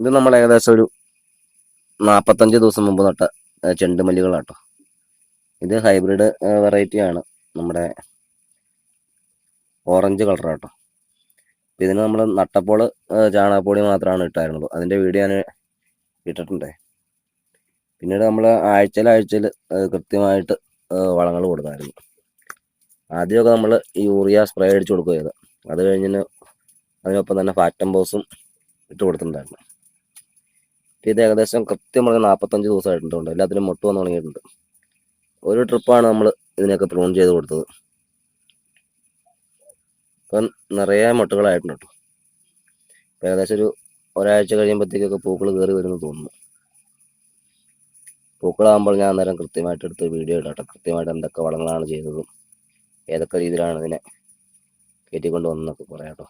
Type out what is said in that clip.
ഇത് നമ്മൾ ഏകദേശം ഒരു നാൽപ്പത്തഞ്ച് ദിവസം മുമ്പ് നട്ട ചെണ്ടുമല്ലികളാട്ടോ. ഇത് ഹൈബ്രിഡ് വെറൈറ്റി ആണ്. നമ്മുടെ ഓറഞ്ച് കളറാട്ടോ. അപ്പം ഇതിന് നമ്മൾ നട്ടപ്പോൾ ചാണകപ്പൊടി മാത്രമാണ് ഇട്ടായിരുന്നുള്ളൂ. അതിന്റെ വീഡിയോ ഞാൻ ഇട്ടിട്ടുണ്ടേ. പിന്നീട് നമ്മൾ ആഴ്ചയിൽ ആഴ്ചയിൽ കൃത്യമായിട്ട് വളങ്ങൾ കൊടുത്തായിരുന്നു. ആദ്യമൊക്കെ നമ്മൾ യൂറിയ സ്പ്രേ അടിച്ച് കൊടുക്കുക ചെയ്തത് അത് കഴിഞ്ഞിട്ട് അതിനൊപ്പം തന്നെ ഫാറ്റം ബോസും ഇട്ട് കൊടുത്തിട്ടുണ്ടായിരുന്നു. ഇത് ഏകദേശം കൃത്യം പറഞ്ഞാൽ നാൽപ്പത്തഞ്ച് ദിവസമായിട്ടുണ്ട് എല്ലാത്തിനും മുട്ട് വന്ന് തുടങ്ങിയിട്ടുണ്ട്. ഒരു ട്രിപ്പാണ് നമ്മൾ ഇതിനൊക്കെ പ്രൂൺ ചെയ്ത് കൊടുത്തത്. ഇപ്പം നിറയെ മുട്ടകളായിട്ടുണ്ട് കേട്ടോ. ഏകദേശം ഒരു ഒരാഴ്ച കഴിയുമ്പോഴത്തേക്കൊക്കെ പൂക്കൾ കയറി വരുമെന്ന് തോന്നുന്നു. പൂക്കളാകുമ്പോൾ ഞാൻ അന്നേരം കൃത്യമായിട്ട് എടുത്ത് വീഡിയോ ഇടാം കൃത്യമായിട്ട് എന്തൊക്കെ വളങ്ങളാണ് ചെയ്തതും ഏതൊക്കെ രീതിയിലാണ് ഇതിനെ കയറ്റിക്കൊണ്ട് വന്നതെന്നൊക്കെ പറയാം കേട്ടോ.